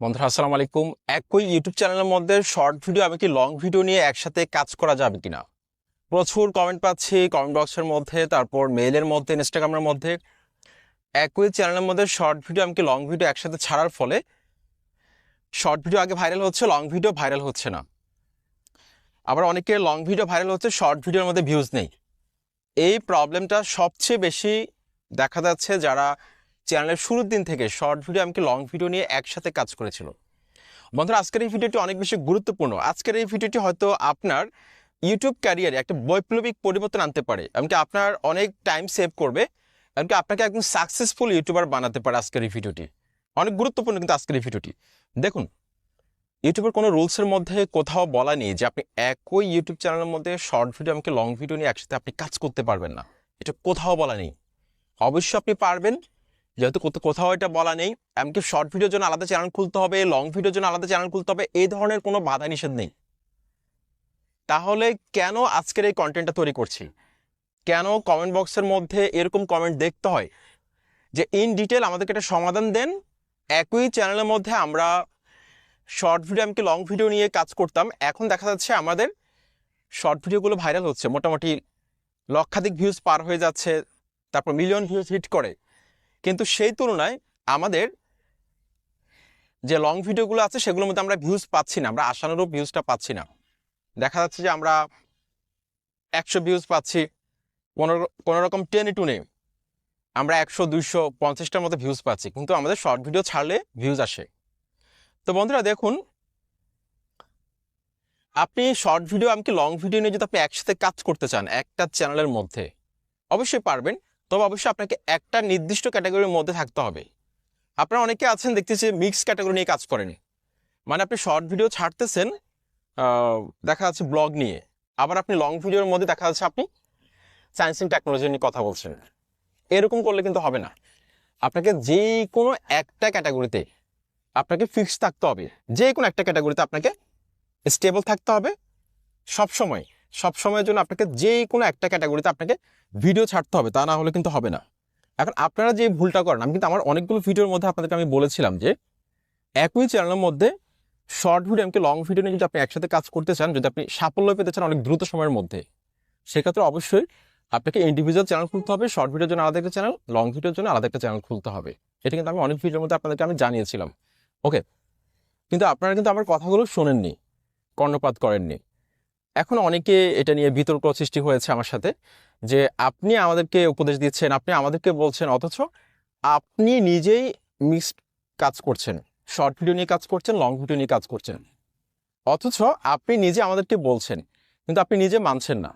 বন্ধুরা আসসালামু আলাইকুম একই ইউটিউব চ্যানেলের মধ্যে শর্ট ভিডিও আমি কি লং ভিডিও নিয়ে একসাথে কাজ করা যাবে কিনা? প্রচুর কমেন্ট পাচ্ছি কমেন্ট বক্সের মধ্যে, তারপর মেইলের মধ্যে ইনস্টাগ্রামের মধ্যে। একই চ্যানেলের মধ্যে শর্ট ভিডিও আমি কি লং ভিডিও একসাথে ছাড়ার ফলে? শর্ট ভিডিও আগে ভাইরাল হচ্ছে লং ভিডিও ভাইরাল হচ্ছে না। আবার অনেকে লং ভিডিও ভাইরাল হচ্ছে শর্ট ভিডিওর মধ্যে ভিউজ নেই। এই প্রবলেমটা সবচেয়ে বেশি দেখা যাচ্ছে যারা চ্যানেলের শুরুর দিন থেকে শর্ট ভিডিও এমনকি লং ভিডিও নিয়ে একসাথে কাজ করেছিল। বন্ধুরা, আজকের এই ভিডিওটি অনেক বেশি গুরুত্বপূর্ণ। আজকের এই ভিডিওটি হয়তো আপনার ইউটিউব ক্যারিয়ারে একটা বৈপ্লবিক পরিবর্তন আনতে পারে, এমনকি আপনার অনেক টাইম সেভ করবে, এমনকি আপনাকে একদম সাকসেসফুল ইউটিউবার বানাতে পারে আজকের এই ভিডিওটি অনেক গুরুত্বপূর্ণ কিন্তু আজকের এই ভিডিওটি দেখুন ইউটিউবের কোনো রুলসের মধ্যে কোথাও বলা নেই যে আপনি একই ইউটিউব চ্যানেলের মধ্যে শর্ট ভিডিও এমনকি লং ভিডিও নিয়ে একসাথে আপনি কাজ করতে পারবেন না। এটা কোথাও বলা নেই। অবশ্যই আপনি পারবেন যেহেতু কোথা- কোথাও এটা বলা নেই, এমনকি শর্ট ভিডিওর জন্য আলাদা চ্যানেল খুলতে হবে লং ভিডিওর জন্য আলাদা চ্যানেল খুলতে হবে, এই ধরনের কোনো বাধা নিষেধ নেই। তাহলে কেন আজকের এই কন্টেন্টটা তৈরি করছি? কেন কমেন্ট বক্সের মধ্যে এরকম কমেন্ট দেখতে হয়? যে ইন ডিটেল আমাদেরকে একটা সমাধান দেন, একই চ্যানেলের মধ্যে আমরা শর্ট ভিডিও এমনকি লং ভিডিও নিয়ে কাজ করতাম, এখন দেখা যাচ্ছে আমাদের শর্ট ভিডিওগুলো ভাইরাল হচ্ছে, মোটামুটি লক্ষাধিক ভিউজ পার হয়ে যাচ্ছে, তারপর মিলিয়ন ভিউজ হিট করে। কিন্তু সেই তুলনায় আমাদের যে লং ভিডিওগুলো আছে, সেগুলোর মধ্যে আমরা ভিউজ পাচ্ছি না, আমরা আশানুরূপ ভিউজটা পাচ্ছি না। দেখা যাচ্ছে যে আমরা একশো ভিউজ পাচ্ছি, কোনো কোনো রকম টেনে টুনে আমরা একশো, দুইশো, পঞ্চাশটার মতো ভিউজ পাচ্ছি, কিন্তু আমাদের শর্ট ভিডিও ছাড়লে ভিউজ আসে। তো বন্ধুরা দেখুন, আপনি শর্ট ভিডিও এমনকি লং ভিডিও নিয়ে যদি আপনি একসাথে কাজ করতে চান, একটা চ্যানেলের মধ্যে, অবশ্যই পারবেন। তবে অবশ্যই আপনাকে একটা নির্দিষ্ট ক্যাটাগরির মধ্যে থাকতে হবে। আপনারা অনেকে আছেন, দেখতেছি মিক্স ক্যাটাগরি নিয়ে কাজ করেন। মানে আপনি শর্ট ভিডিও ছাড়তেছেন দেখা যাচ্ছে ব্লগ নিয়ে। আবার আপনি লং ভিডিওর মধ্যে দেখা যাচ্ছে আপনি সায়েন্স অ্যান্ড টেকনোলজি নিয়ে কথা বলছেন। এরকম করলে কিন্তু হবে না। আপনাকে যে কোনো একটা ক্যাটাগরিতে আপনাকে ফিক্স থাকতে হবে। যে কোনো একটা ক্যাটাগরিতে আপনাকে স্টেবল থাকতে হবে সব সময় সব সময়ের জন্য আপনাকে যে কোনো একটা ক্যাটাগরিতে আপনাকে ভিডিও ছাড়তে হবে, তা না হলে কিন্তু হবে না। এখন আপনারা যে ভুলটা করেন, আমি কিন্তু আমার অনেকগুলো ভিডিওর মধ্যে আপনাদেরকে আমি বলেছিলাম যে, একই চ্যানেলের মধ্যে শর্ট ভিডিও এমনকি লং ভিডিও নিয়ে যদি আপনি একসাথে কাজ করতে চান, যদি আপনি সাফল্য পেতে চান অনেক দ্রুত সময়ের মধ্যে, সেক্ষেত্রে অবশ্যই আপনাকে ইন্ডিভিজুয়াল চ্যানেল খুলতে হবে শর্ট ভিডিওর জন্য আলাদা একটা চ্যানেল লং ভিডিওর জন্য আলাদা একটা চ্যানেল খুলতে হবে। এটা কিন্তু আমি অনেক ভিডিওর মধ্যে আপনাদেরকে আমি জানিয়েছিলাম। ওকে কিন্তু আপনারা কিন্তু আমার কথাগুলো শোনেননি, কর্ণপাত করেননি। এখন অনেকে এটা নিয়ে বিতর্ক সৃষ্টি হয়েছে আমার সাথে, যে আপনি আমাদেরকে উপদেশ দিচ্ছেন, আপনি আমাদেরকে বলছেন, অথচ আপনি নিজেই মিক্সড কাজ করছেন, শর্ট ভিডিও নিয়ে কাজ করছেন, লং ভিডিও নিয়ে কাজ করছেন। অথচ আপনি নিজে আমাদেরকে বলছেন, কিন্তু আপনি নিজে মানছেন না।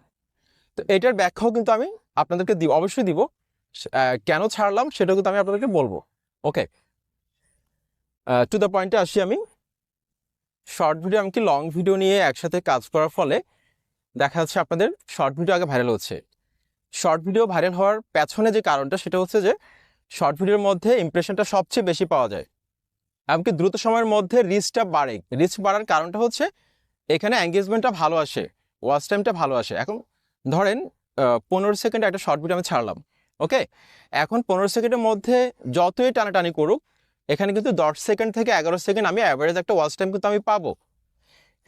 তো এটার ব্যাখ্যাও কিন্তু আমি আপনাদেরকে দিব, অবশ্যই দিব। কেন ছাড়লাম সেটাও কিন্তু আমি আপনাদেরকে বলব। ওকে টু দ্য পয়েন্টে আসি আমি। শর্ট ভিডিও এমনকি লং ভিডিও নিয়ে একসাথে কাজ করার ফলে দেখা যাচ্ছে আপনাদের শর্ট ভিডিও আগে ভাইরাল হচ্ছে। শর্ট ভিডিও ভাইরাল হওয়ার পেছনে যে কারণটা সেটা হচ্ছে যে শর্ট ভিডিওর মধ্যে ইমপ্রেশনটা সবচেয়ে বেশি পাওয়া যায়। এমনকি দ্রুত সময়ের মধ্যে রিচটা বাড়ে। রিচ বাড়ার কারণটা হচ্ছে এখানে এঙ্গেজমেন্টটা ভালো আসে ওয়াচ টাইমটা ভালো আসে। এখন ধরেন পনেরো সেকেন্ড একটা শর্ট ভিডিও আমি ছাড়লাম ওকে এখন পনেরো সেকেন্ডের মধ্যে যতই টানাটানি করুক এখানে কিন্তু দশ সেকেন্ড থেকে এগারো সেকেন্ড আমি অ্যাভারেজ একটা ওয়াচ টাইম কিন্তু আমি পাবো।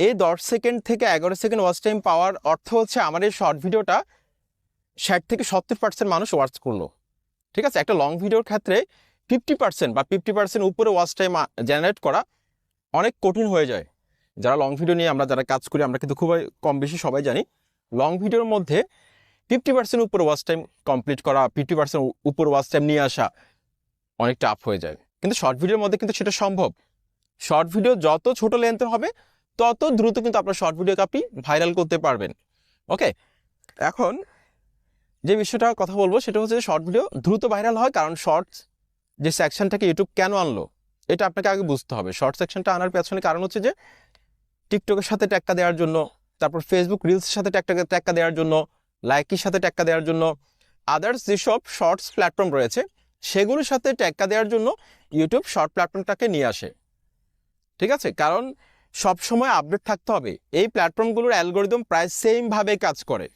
এই দশ সেকেন্ড থেকে এগারো সেকেন্ড ওয়াচ টাইম পাওয়ার অর্থ হচ্ছে আমার এই শর্ট ভিডিওটা ষাট থেকে সত্তর পার্সেন্ট মানুষ ওয়াচ করল। ঠিক আছে? একটা লং ভিডিওর ক্ষেত্রে ফিফটি পার্সেন্ট বা ফিফটি পার্সেন্ট উপরে ওয়াচ টাইম জেনারেট করা অনেক কঠিন হয়ে যায়। যারা লং ভিডিও নিয়ে আমরা যারা কাজ করি, আমরা কিন্তু খুবই কম বেশি সবাই জানি। লং ভিডিওর মধ্যে ফিফটি পার্সেন্ট উপরে ওয়াচ টাইম কমপ্লিট করা ফিফটি পার্সেন্ট উপর ওয়াচ টাইম নিয়ে আসা অনেক টাফ হয়ে যায়। কিন্তু শর্ট ভিডিওর মধ্যে কিন্তু সেটা সম্ভব। শর্ট ভিডিও যত ছোট লেন্থের হবে, তত দ্রুত কিন্তু আপনার শর্ট ভিডিওকে আপনি ভাইরাল করতে পারবেন। ওকে এখন যে বিষয়টা কথা বলব সেটা হচ্ছে শর্ট ভিডিও দ্রুত ভাইরাল হয় কারণ শর্টস যে সেকশনটাকে ইউটিউব কেন আনলো, এটা আপনাকে আগে বুঝতে হবে। শর্ট সেকশনটা আনার পেছনে কারণ হচ্ছে যে টিকটকের সাথে ট্যাক্কা দেওয়ার জন্য, তারপর ফেসবুক রিলসের সাথে ট্যাক্কা ট্যাক্কা দেওয়ার জন্য লাইকের সাথে ট্যাক্কা দেওয়ার জন্য আদার্স যেসব শর্টস প্ল্যাটফর্ম রয়েছে, সেগুলোর সাথে ট্যাক্কা দেওয়ার জন্য ইউটিউব শর্ট প্ল্যাটফর্মটাকে নিয়ে আসে। ঠিক আছে? কারণ সব সময় আপডেট থাকতে হবে। এই প্ল্যাটফর্মগুলোর অ্যালগোরিদম প্রায় সেমভাবে কাজ করে।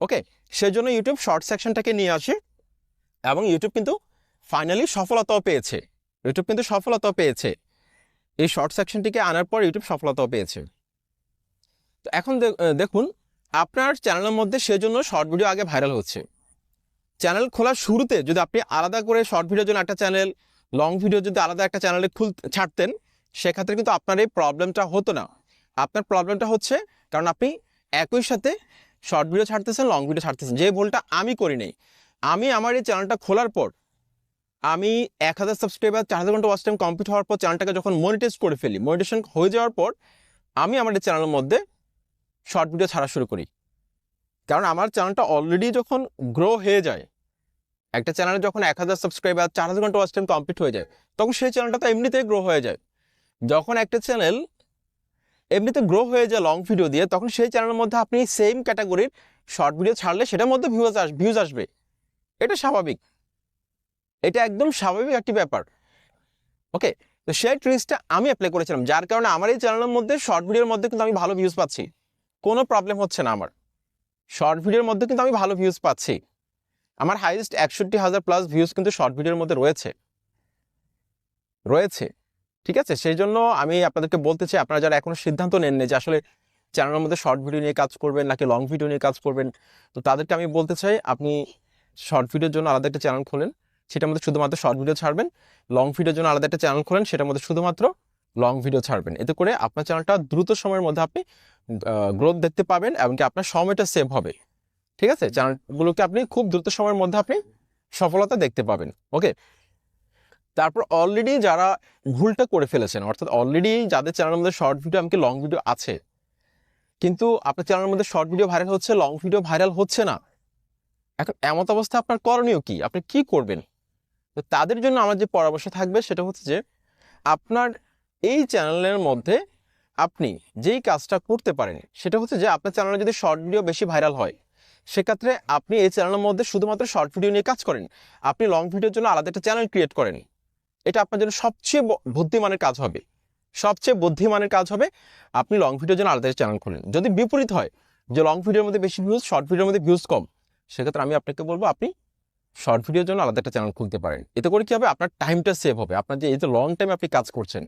ওকে সেজন্য ইউটিউব শর্ট সেকশনটাকে নিয়ে আসে এবং ইউটিউব কিন্তু ফাইনালি সফলতাও পেয়েছে। ইউটিউব কিন্তু সফলতাও পেয়েছে। এই শর্ট সেকশনটিকে আনার পর ইউটিউব সফলতাও পেয়েছে। তো এখন দেখুন, আপনার চ্যানেলের মধ্যে সেজন্য শর্ট ভিডিও আগে ভাইরাল হচ্ছে। চ্যানেল খোলার শুরুতে যদি আপনি আলাদা করে শর্ট ভিডিওর জন্য একটা চ্যানেল লং ভিডিও যদি আলাদা একটা চ্যানেলে খুল, ছাড়তেন, সেক্ষেত্রে কিন্তু আপনার এই প্রবলেমটা হতো না। আপনার প্রবলেমটা হচ্ছে, কারণ আপনি একই সাথে শর্ট ভিডিও ছাড়তেছেন লং ভিডিও ছাড়তেছেন। যে ভুলটা আমি করি নাই, আমি আমার এই চ্যানেলটা খোলার পর, আমি এক হাজার সাবস্ক্রাইবার চার হাজার ঘণ্টা ওয়াচ টাইম কমপ্লিট হওয়ার পর চ্যানেলটাকে যখন মনিটাইজ করে ফেলি মনিটেশন হয়ে যাওয়ার পর, আমি আমার এই চ্যানেলের মধ্যে শর্ট ভিডিও ছাড়া শুরু করি। কারণ আমার চ্যানেলটা অলরেডি যখন গ্রো হয়ে যায় একটা চ্যানেলে যখন এক হাজার সাবস্ক্রাইবার চার হাজার ঘণ্টা ওয়াচ টাইম কমপ্লিট হয়ে যায়, তখন সেই চ্যানেলটা তো এমনিতেই গ্রো হয়ে যায়। যখন একটা চ্যানেল এমনিতে গ্রো হয়ে যায় লং ভিডিও দিয়ে, তখন সেই চ্যানেলের মধ্যে আপনি সেম ক্যাটাগরির শর্ট ভিডিও ছাড়লে সেটার মধ্যে ভিউজ আস ভিউজ আসবে। এটা স্বাভাবিক। এটা একদম স্বাভাবিক একটি ব্যাপার। ওকে তো সেই ট্রিক্সটা আমি অ্যাপ্লাই করেছিলাম, যার কারণে আমার এই চ্যানেলের মধ্যে শর্ট ভিডিওর মধ্যে কিন্তু আমি ভালো ভিউজ পাচ্ছি। কোনো প্রবলেম হচ্ছে না আমার। শর্ট ভিডিওর মধ্যে কিন্তু আমি ভালো ভিউজ পাচ্ছি। আমার হাইয়েস্ট একষট্টি হাজার প্লাস ভিউজ কিন্তু শর্ট ভিডিওর মধ্যে রয়েছে। রয়েছে। ঠিক আছে? সেই জন্য আমি আপনাদেরকে বলতে চাই, আপনারা যারা এখনও সিদ্ধান্ত নেননি যে আসলে চ্যানেলের মধ্যে শর্ট ভিডিও নিয়ে কাজ করবেন নাকি লং ভিডিও নিয়ে কাজ করবেন, তো তাদেরকে আমি বলতে চাই, আপনি শর্ট ভিডিওর জন্য আলাদা একটা চ্যানেল খোলেন, সেটার মধ্যে শুধুমাত্র শর্ট ভিডিও ছাড়বেন লং ভিডিওর জন্য আলাদা একটা চ্যানেল খোলেন, সেটার মধ্যে শুধুমাত্র লং ভিডিও ছাড়বেন। এতে করে আপনার চ্যানেলটা দ্রুত সময়ের মধ্যে আপনি গ্রোথ দেখতে পাবেন এমনকি আপনার সময়টা সেভ হবে। ঠিক আছে? চ্যানেলগুলোকে আপনি খুব দ্রুত সময়ের মধ্যে আপনি সফলতা দেখতে পাবেন। ওকে তারপর অলরেডি যারা ভুলটা করে ফেলেছেন, অর্থাৎ অলরেডি যাদের চ্যানেলের মধ্যে শর্ট ভিডিও এমনকি লং ভিডিও আছে, কিন্তু আপনার চ্যানেলের মধ্যে শর্ট ভিডিও ভাইরাল হচ্ছে লং ভিডিও ভাইরাল হচ্ছে না, এখন এমত অবস্থা আপনার করণীয় কি? আপনি কি করবেন? তো তাদের জন্য আমার যে পরামর্শ থাকবে সেটা হচ্ছে যে, আপনার এই চ্যানেলের মধ্যে আপনি যেই কাজটা করতে পারেন, সেটা হচ্ছে যে আপনার চ্যানেলে যদি শর্ট ভিডিও বেশি ভাইরাল হয় সেক্ষেত্রে আপনি এই চ্যানেলের মধ্যে শুধুমাত্র শর্ট ভিডিও নিয়ে কাজ করেন। আপনি লং ভিডিওর জন্য আলাদা একটা চ্যানেল ক্রিয়েট করেন। এটা আপনার জন্য সবচেয়ে বুদ্ধিমানের কাজ হবে। সবচেয়ে বুদ্ধিমানের কাজ হবে আপনি লং ভিডিওর জন্য আলাদা চ্যানেল খুলেন। যদি বিপরীত হয় যে লং ভিডিওর মধ্যে বেশি ভিউজ শর্ট ভিডিওর মধ্যে ভিউজ কম, সেক্ষেত্রে আমি আপনাকে বলব আপনি শর্ট ভিডিওর জন্য আলাদা একটা চ্যানেল খুলতে পারেন। এতে করে কি হবে? আপনার টাইমটা সেভ হবে। আপনার যে এই যে লং টাইম আপনি কাজ করছেন,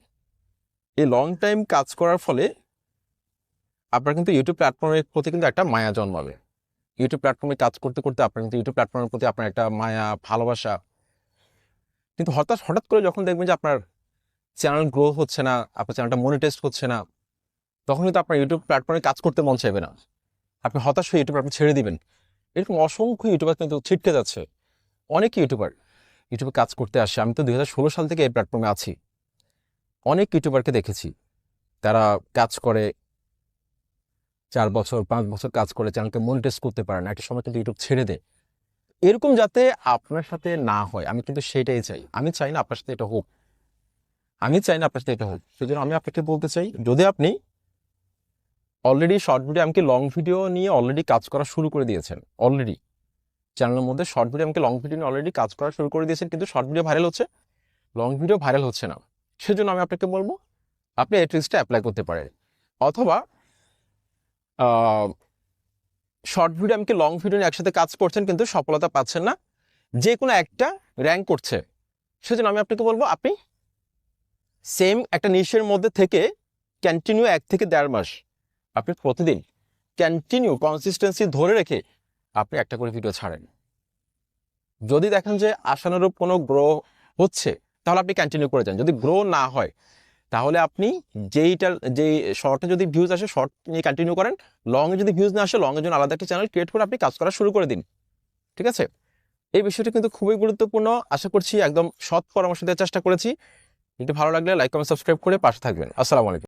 এই লং টাইম কাজ করার ফলে আপনার কিন্তু ইউটিউব প্ল্যাটফর্মের প্রতি কিন্তু একটা মায়া জন্মাবে। ইউটিউব প্ল্যাটফর্মে কাজ করতে করতে আপনার কিন্তু ইউটিউব প্ল্যাটফর্মের প্রতি আপনার একটা মায়া, ভালোবাসা। কিন্তু হঠাৎ হঠাৎ করে যখন দেখবেন যে আপনার চ্যানেল গ্রো হচ্ছে না, আপনার চ্যানেলটা মনিটাইজ হচ্ছে না, তখন কিন্তু আপনার ইউটিউব প্ল্যাটফর্মে কাজ করতে মন চাইবে না। আপনি হতাশ হয়ে ইউটিউব আপনি ছেড়ে দিবেন। এরকম অসংখ্য ইউটিউবার কিন্তু ছিটকে যাচ্ছে। অনেক ইউটিউবার ইউটিউবে কাজ করতে আসে। আমি তো দু হাজার ষোলো সাল থেকে এই প্ল্যাটফর্মে আছি। অনেক ইউটিউবারকে দেখেছি। তারা কাজ করে চার বছর, পাঁচ বছর কাজ করে চ্যানেলকে মনিটাইজ করতে পারে না, একটা সময় কিন্তু ইউটিউব ছেড়ে দেয়। এরকম যাতে আপনার সাথে না হয়, আমি কিন্তু সেটাই চাই। আমি চাই না আপনার সাথে এটা হোক। আমি চাই না আপনার সাথে এটা হোক। সেই জন্য আমি আপনাকে বলতে চাই, যদি আপনি অলরেডি শর্ট ভিডিও এমনকি লং ভিডিও নিয়ে অলরেডি কাজ করা শুরু করে দিয়েছেন অলরেডি চ্যানেলের মধ্যে শর্ট ভিডিও এমনকি লং ভিডিও নিয়ে অলরেডি কাজ করা শুরু করে দিয়েছেন, কিন্তু শর্ট ভিডিও ভাইরাল হচ্ছে লং ভিডিও ভাইরাল হচ্ছে না। সেজন্য আমি আপনাকে বলব, আপনি এই ট্রিক্সটা অ্যাপ্লাই করতে পারেন। অথবা শর্ট ভিডিও এমনকি লং ভিডিও নিয়ে একসাথে কাজ করছেন, কিন্তু সফলতা পাচ্ছেন না। যে কোনো একটা র্যাঙ্ক করছে। সেজন্য আমি আপনাকে বলব, আপনি সেম একটা নিশের মধ্যে থেকে কন্টিনিউ এক থেকে দেড় মাস, আপনি প্রতিদিন কন্টিনিউ কনসিস্টেন্সি ধরে রেখে আপনি একটা করে ভিডিও ছাড়েন। যদি দেখেন যে আশানুরূপ কোনো গ্রো হচ্ছে, তাহলে আপনি কন্টিনিউ করে যান। যদি গ্রো না হয় তাহলে আপনি যেইটা যে শর্টে যদি ভিউজ আসে শর্ট নিয়ে কন্টিনিউ করেন। লংয়ে যদি ভিউজ না আসে লংয়ের জন্য আলাদা একটা চ্যানেল ক্রিয়েট করে আপনি কাজ করা শুরু করে দিন। ঠিক আছে? এই বিষয়টি কিন্তু খুবই গুরুত্বপূর্ণ। আশা করছি একদম সৎ পরামর্শ দেওয়ার চেষ্টা করেছি। ভিডিও ভালো লাগলে লাইক কমেন্ট সাবস্ক্রাইব করে পাশে থাকবেন। আসসালামু আলাইকুম।